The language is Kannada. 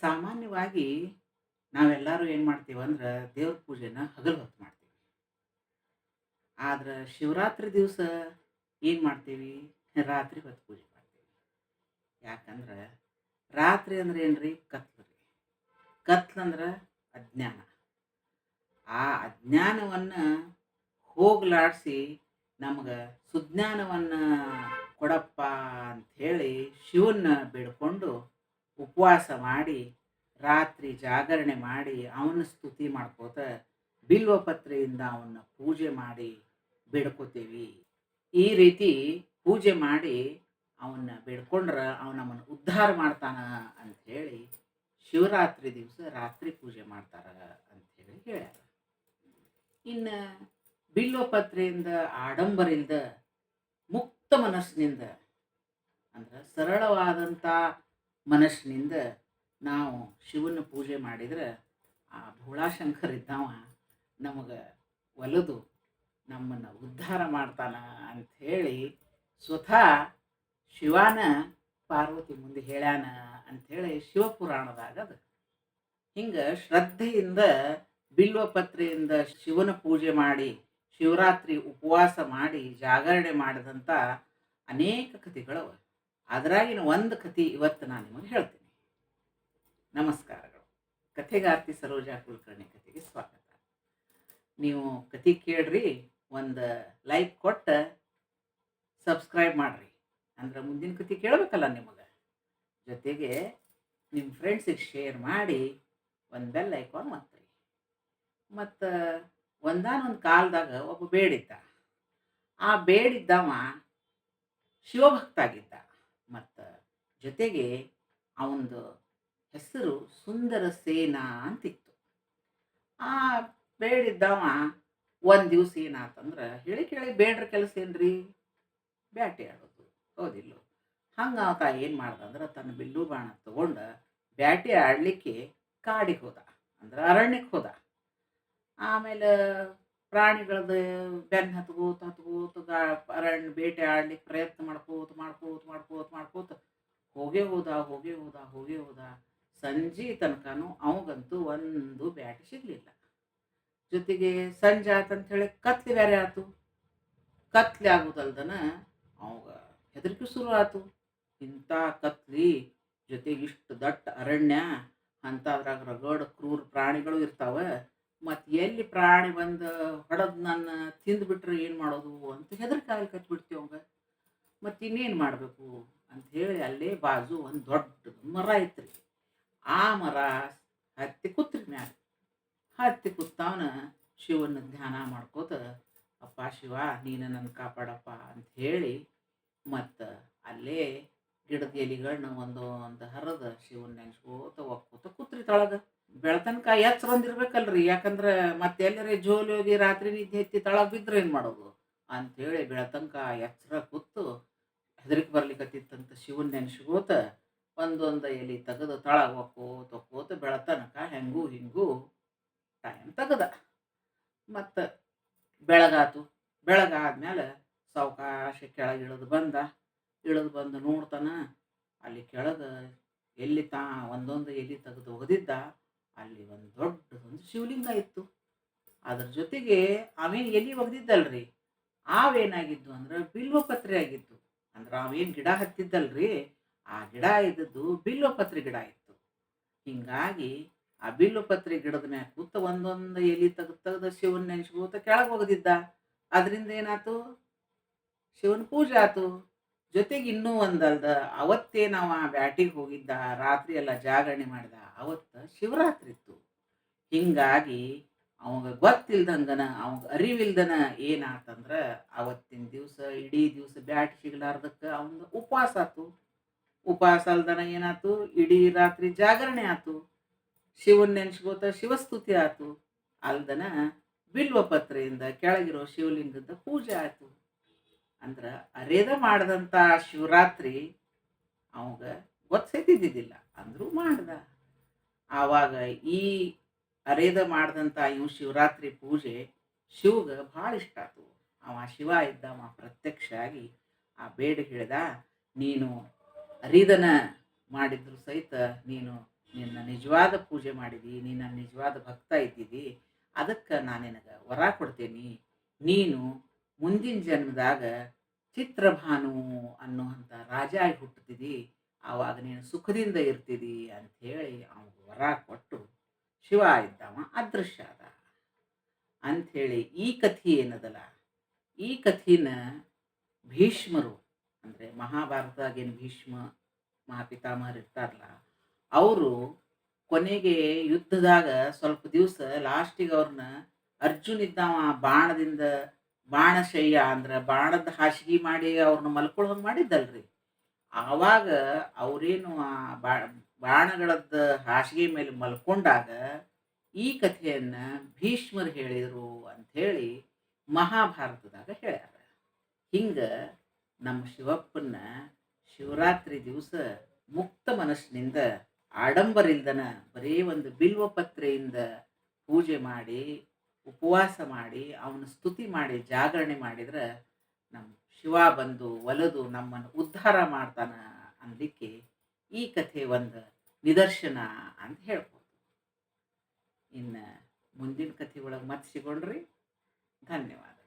ಸಾಮಾನ್ಯವಾಗಿ ನಾವೆಲ್ಲರೂ ಏನು ಮಾಡ್ತೀವಿ ಅಂದ್ರೆ ದೇವ್ರ ಪೂಜೆನ ಹಗಲು ಹೊತ್ತು ಮಾಡ್ತೀವಿ. ಆದ್ರೆ ಶಿವರಾತ್ರಿ ದಿವಸ ಏನು ಮಾಡ್ತೀವಿ? ರಾತ್ರಿ ಹೊತ್ತು ಪೂಜೆ ಮಾಡ್ತೀವಿ. ಯಾಕಂದ್ರೆ ರಾತ್ರಿ ಅಂದ್ರೆ ಕತ್ಲು ರೀ. ಕತ್ಲು ಅಂದ್ರೆ ಅಜ್ಞಾನ. ಆ ಅಜ್ಞಾನವನ್ನು ಹೋಗ್ಲಾಡಿಸಿ ನಮ್ಗೆ ಸುಜ್ಞಾನವನ್ನು ಕೊಡಪ್ಪ ಅಂಥೇಳಿ ಶಿವನ್ನ ಬೇಡ್ಕೊಂಡು ಉಪವಾಸ ಮಾಡಿ, ರಾತ್ರಿ ಜಾಗರಣೆ ಮಾಡಿ, ಅವನ ಸ್ತುತಿ ಮಾಡ್ಕೋತ ಬಿಲ್ವಪತ್ರೆಯಿಂದ ಅವನ್ನ ಪೂಜೆ ಮಾಡಿ ಬೇಡ್ಕೋತೀವಿ. ಈ ರೀತಿ ಪೂಜೆ ಮಾಡಿ ಅವನ್ನ ಬೇಡ್ಕೊಂಡ್ರೆ ಅವನ ನಮ್ಮನ್ನು ಉದ್ಧಾರ ಮಾಡ್ತಾನ ಹೇಳಿ ಶಿವರಾತ್ರಿ ದಿವಸ ರಾತ್ರಿ ಪೂಜೆ ಮಾಡ್ತಾರ ಅಂತ ಹೇಳಿ ಹೇಳ್ಯಾರ. ಇನ್ನು ಬಿಲ್ವಪತ್ರೆಯಿಂದ ಆಡಂಬರಿಂದ ಮುಕ್ತ ಮನಸ್ಸಿನಿಂದ ಅಂದ್ರೆ ಸರಳವಾದಂಥ ಮನಸ್ಸಿನಿಂದ ನಾವು ಶಿವನ ಪೂಜೆ ಮಾಡಿದ್ರೆ ಆ ಭೋಳಾಶಂಕರ್ ಇದ್ದಾವ, ನಮಗೆ ಒಲಿದು, ನಮ್ಮನ್ನು ಉದ್ಧಾರ ಮಾಡ್ತಾನ ಅಂಥೇಳಿ ಸ್ವತಃ ಶಿವನ ಪಾರ್ವತಿ ಮುಂದೆ ಹೇಳ್ಯಾನ ಅಂಥೇಳಿ ಶಿವಪುರಾಣದಾಗ ಅದು. ಹಿಂಗೆ ಶ್ರದ್ಧೆಯಿಂದ, ಬಿಲ್ವಪತ್ರೆಯಿಂದ ಶಿವನ ಪೂಜೆ ಮಾಡಿ, ಶಿವರಾತ್ರಿ ಉಪವಾಸ ಮಾಡಿ, ಜಾಗರಣೆ ಮಾಡಿದಂಥ ಅನೇಕ ಕಥೆಗಳವ. ಅದರಾಗಿನ ಒಂದು ಕಥೆ ಇವತ್ತು ನಾನು ನಿಮಗೆ ಹೇಳ್ತೀನಿ. ನಮಸ್ಕಾರಗಳು. ಕಥೆಗಾರ್ತಿ ಸರೋಜಾ ಕುಲಕರ್ಣಿ ಕಥೆಗೆ ಸ್ವಾಗತ. ನೀವು ಕತೆ ಕೇಳ್ರಿ, ಒಂದು ಲೈಕ್ ಕೊಟ್ಟು ಸಬ್ಸ್ಕ್ರೈಬ್ ಮಾಡಿರಿ. ಅಂದ್ರೆ ಮುಂದಿನ ಕತೆ ಕೇಳಬೇಕಲ್ಲ ನಿಮಗೆ. ಜೊತೆಗೆ ನಿಮ್ಮ ಫ್ರೆಂಡ್ಸಿಗೆ ಶೇರ್ ಮಾಡಿ, ಒಂದು ಬೆಲ್ ಐಕಾನ್ ಒತ್ತಿರಿ ಮತ್ತು ಒಂದಾನೊಂದು ಕಾಲದಾಗ ಒಬ್ಬ ಬೇಡಿದ್ದ. ಆ ಬೇಡಿದ್ದವ ಶಿವಭಕ್ತಾಗಿದ್ದ. ಜೊತೆಗೆ ಅವನದು ಹೆಸರು ಸುಂದರ ಸೇನಾ ಅಂತಿತ್ತು. ಆ ಬೇಡಿದ್ದವ ಒಂದು ದಿವಸ ಏನಾತಂದ್ರೆ ಹೇಳಿ ಕೇಳಿ, ಬೇಡ್ರ ಕೆಲಸ ಏನ್ರಿ? ಬ್ಯಾಟೆ ಆಡೋದು, ಹೌದಿಲ್ಲ. ಹಂಗೆ ಆತ ಏನು ಮಾಡ್ದ ಅಂದ್ರೆ ತನ್ನ ಬಿಲ್ಲು ಬಾಣ ತಗೊಂಡು ಬ್ಯಾಟೆ ಆಡಲಿಕ್ಕೆ ಕಾಡಿಗೆ ಹೋದ, ಅಂದ್ರೆ ಅರಣ್ಯಕ್ಕೆ ಹೋದ. ಆಮೇಲೆ ಪ್ರಾಣಿಗಳದ್ದು ಬೆನ್ನು ಹತ್ಕೋತ ಹತ್ಕೋತ ಅರಣ್ಯ ಬೇಟೆ ಆಡ್ಲಿಕ್ಕೆ ಪ್ರಯತ್ನ ಮಾಡ್ಕೋತ ಮಾಡ್ಕೋತ ಮಾಡ್ಕೋತ ಮಾಡ್ಕೋತ ಹೋಗೇ ಹೋದ ಹೋಗೇ ಹೋದ ಹೋಗೇ ಹೋದ ಸಂಜೆ ತನಕನೂ ಅವಂಗಂತೂ ಒಂದು ಬ್ಯಾಟಿ ಸಿಗಲಿಲ್ಲ. ಜೊತೆಗೆ ಸಂಜೆ ಹೇಳಿ ಕತ್ಲೆ ಬೇರೆ ಆತು. ಕತ್ಲೆ ಆಗೋದಲ್ದನ ಅವಾಗ ಹೆದರಿಕೆ ಶುರು ಆತು. ಇಂಥ ಕತ್ಲಿ ಜೊತೆಗೆ ಇಷ್ಟು ದಟ್ಟ ಅರಣ್ಯ, ಅಂಥದ್ರಾಗ ರಗಡ್, ಕ್ರೂರ ಪ್ರಾಣಿಗಳು ಇರ್ತಾವ. ಮತ್ತು ಎಲ್ಲಿ ಪ್ರಾಣಿ ಬಂದು ಹೊಡೆದು ನನ್ನ ತಿಂದುಬಿಟ್ರೆ ಏನು ಮಾಡೋದು ಅಂತ ಹೆದರಿಕೆ ಆಗಲಿ ಅವಾಗ. ಮತ್ತು ಇನ್ನೇನು ಮಾಡಬೇಕು? ಅಂತ ಹೇಳಿ ಅಲ್ಲೇ ಬಾಜು ಒಂದು ದೊಡ್ಡ ಮರ ಐತ್ರಿ. ಆ ಮರ ಹತ್ತಿ ಕೂತ್ರಿ ಮ್ಯಾಲ. ಹತ್ತಿ ಕೂತವನ ಶಿವನ ಧ್ಯಾನ ಮಾಡ್ಕೋತ, ಅಪ್ಪ ಶಿವ, ನೀನು ನನ್ನ ಕಾಪಾಡಪ್ಪ ಅಂತ ಹೇಳಿ ಮತ್ತು ಅಲ್ಲೇ ಗಿಡದ ಎಲಿಗಳನ್ನ ಒಂದು ಒಂದು ಹರದ ಶಿವನ್ ನೆನ್ಸ್ಕೋತ ಒಕ್ಕೋತ ಕೂತ್ರಿ ತಳಗ. ಬೆಳತನಕ ಎಚ್ಚರ ಒಂದಿರ್ಬೇಕಲ್ರಿ ಯಾಕಂದ್ರೆ ಮತ್ತೆ ಎಲ್ಲರೇ ಜೋಲಿ ಹೋಗಿ ರಾತ್ರಿ ನಿದ್ದೆ ಎತ್ತಿ ತಳಗ ಬಿದ್ರೆ ಏನು ಮಾಡೋದು? ಅಂಥೇಳಿ ಬೆಳತನಕ ಎಚ್ಚರ ಕೂತು ಹೆದರಿಕೆ ಬರ್ಲಿಕ್ಕತ್ತಿತ್ತಂತ ಶಿವನ್ ನೆನ್ಸ್ಕೋತ ಒಂದೊಂದು ಎಲೆ ತೆಗೆದು ತಳ ಒಕ್ಕೋತ ಬೆಳತನಕ ಹೆಂಗೂ ಹಿಂಗೂ ಟೈಮ್ ತೆಗದ. ಮತ್ತು ಬೆಳಗಾತು. ಬೆಳಗಾದ್ಮೇಲೆ ಸಾವಕಾಶ ಕೆಳಗೆ ಇಳಿದು ಬಂದ. ಇಳಿದು ಬಂದು ನೋಡ್ತಾನ ಅಲ್ಲಿ ಕೆಳಗೆ ಎಲ್ಲಿ ತಾ ಒಂದೊಂದು ಎಲೆ ತೆಗೆದು ಒಗೆದಿದ್ದ ಅಲ್ಲಿ ಒಂದು ದೊಡ್ಡದೊಂದು ಶಿವಲಿಂಗ ಇತ್ತು. ಅದ್ರ ಜೊತೆಗೆ ಅವೇನು ಎಲೆ ಒಗೆದಿದ್ದಲ್ರಿ? ಅವೇನಾಗಿದ್ದು ಅಂದ್ರೆ ಬಿಲ್ವಪತ್ರೆ ಆಗಿತ್ತು. ಅಂದ್ರೆ ಅವೇನು ಗಿಡ ಹತ್ತಿದ್ದಲ್ರಿ? ಆ ಗಿಡ ಇದ್ದದ್ದು ಬಿಲ್ವಪತ್ರೆ ಗಿಡ ಇತ್ತು. ಹಿಂಗಾಗಿ ಆ ಬಿಲ್ಲುಪತ್ರಿ ಗಿಡದ ಮ್ಯಾಗ ಕೂತ ಒಂದೊಂದು ಎಲೆ ತೆಗೆದು ತೆಗೆದು ಶಿವನ್ ನೆನ್ಸ್ಕೋತ ಕೆಳಗೆ ಒಗೆದಿದ್ದ ಅದರಿಂದ ಏನಾಯ್ತು ಶಿವನ ಪೂಜೆ ಆಯ್ತು ಜೊತೆಗೆ ಇನ್ನೂ ಒಂದಲ್ದ ಅವತ್ತೇ ನಾವು ಆ ಬ್ಯಾಟಿಗೆ ಹೋಗಿದ್ದ, ರಾತ್ರಿ ಎಲ್ಲ ಜಾಗರಣೆ ಮಾಡಿದ, ಅವತ್ತು ಶಿವರಾತ್ರಿ ಇತ್ತು. ಹಿಂಗಾಗಿ ಅವಾಗ ಗೊತ್ತಿಲ್ದಂಗನ, ಅವಾಗ ಅರಿವಿಲ್ದನ ಏನಾತಂದ್ರ ಅವತ್ತಿನ ದಿವಸ, ಇಡೀ ದಿವಸ ಬ್ಯಾಟ್ ಸಿಗ್ಲಾರ್ದಕ್ಕೆ ಅವನ ಉಪವಾಸ ಆತು. ಉಪವಾಸ ಅಲ್ದನ ಏನಾತು? ಇಡೀ ರಾತ್ರಿ ಜಾಗರಣೆ ಆತು. ಶಿವನ್ ನೆನ್ಸ್ಕೋತ ಶಿವಸ್ತುತಿ ಆತು. ಅಲ್ದನ ಬಿಲ್ವಪತ್ರೆಯಿಂದ ಕೆಳಗಿರೋ ಶಿವಲಿಂಗದ ಪೂಜೆ ಆಯ್ತು ಅಂದ್ರೆ ಅರೇದ ಮಾಡಿದಂಥ ಶಿವರಾತ್ರಿ ಅವಾಗ ಗೊತ್ತಿದ್ದಿದ್ದಿಲ್ಲ ಅಂದರೂ ಮಾಡ್ದ. ಆವಾಗ ಈ ಅರೇದ ಮಾಡಿದಂಥ ಇವು ಶಿವರಾತ್ರಿ ಪೂಜೆ ಶಿವಗೆ ಭಾಳ ಇಷ್ಟ ಆತು. ಅವ ಶಿವ ಇದ್ದವ ಪ್ರತ್ಯಕ್ಷ ಆಗಿ ಆ ಬೇಡ ಹೇಳ್ದ, ನೀನು ಅರಿದನ ಮಾಡಿದ್ರು ಸಹಿತ ನೀನು ನಿನ್ನ ನಿಜವಾದ ಪೂಜೆ ಮಾಡಿದಿ, ನಿನ್ನ ನಿಜವಾದ ಭಕ್ತ ಇದ್ದಿದಿ, ಅದಕ್ಕೆ ನಾನು ನಿನಗೆ ವರ ಕೊಡ್ತೇನೆ. ನೀನು ಮುಂದಿನ ಜನ್ಮದಾಗ ಚಿತ್ರಭಾನು ಅನ್ನುವಂಥ ರಾಜ ಆಗಿ ಹುಟ್ಟುತ್ತಿದ್ದಿ ಆವಾಗ ನೀನು ಸುಖದಿಂದ ಇರ್ತಿದಿ ಅಂಥೇಳಿ ಅವನಿಗೆ ವರ ಕೊಟ್ಟು ಶಿವ ಇದ್ದವ ಅದೃಶ್ಯ ಅದ ಅಂಥೇಳಿ ಈ ಕಥೆ ಏನದಲ್ಲ? ಈ ಕಥೆನ ಭೀಷ್ಮರು, ಅಂದರೆ ಮಹಾಭಾರತದಾಗೇನು ಭೀಷ್ಮ ಮಹಾಪಿತಾಮಹರು ಇರ್ತಾರಲ್ಲ, ಅವರು ಕೊನೆಗೆ ಯುದ್ಧದಾಗ ಸ್ವಲ್ಪ ದಿವಸ ಲಾಸ್ಟಿಗೆ ಅವ್ರನ್ನ ಅರ್ಜುನ್ ಇದ್ದಾವ ಬಾಣದಿಂದ, ಬಾಣಶಯ್ಯ ಅಂದ್ರೆ ಬಾಣದ ಹಾಸಿಗೆ ಮಾಡಿ ಅವ್ರನ್ನ ಮಲ್ಕೊಳ್ಳೋದು ಮಾಡಿದ್ದಲ್ರಿ. ಆವಾಗ ಅವರೇನು ಆ ಬಾ, ಬಾಣಗಳದ್ದ ಹಾಸಿಗೆ ಮೇಲೆ ಮಲ್ಕೊಂಡಾಗ ಈ ಕಥೆಯನ್ನು ಭೀಷ್ಮರು ಹೇಳಿದರು ಅಂಥೇಳಿ ಮಹಾಭಾರತದಾಗ ಹೇಳ್ಯಾರ. ಹಿಂಗೆ ನಮ್ಮ ಶಿವಪ್ಪನ ಶಿವರಾತ್ರಿ ದಿವಸ ಮುಕ್ತ ಮನಸ್ಸಿನಿಂದ ಆಡಂಬರಿಲ್ದನ ಬರೀ ಒಂದು ಬಿಲ್ವ ಪತ್ರೆಯಿಂದ ಪೂಜೆ ಮಾಡಿ, ಉಪವಾಸ ಮಾಡಿ, ಅವನ ಸ್ತುತಿ ಮಾಡಿ, ಜಾಗರಣೆ ಮಾಡಿದ್ರೆ ನಮ್ಮ ಶಿವ ಬಂದು ಒಲದು ನಮ್ಮನ್ನು ಉದ್ಧಾರ ಮಾಡ್ತಾನ ಅನ್ನಲಿಕ್ಕೆ ಈ ಕಥೆ ಒಂದು ನಿದರ್ಶನ ಅಂತ ಹೇಳ್ಬೋದು. ಇನ್ನು ಮುಂದಿನ ಕಥೆ ಒಳಗೆ ಮತ್ತೆ ಸಿಗೋಣ್ರಿ ಧನ್ಯವಾದ.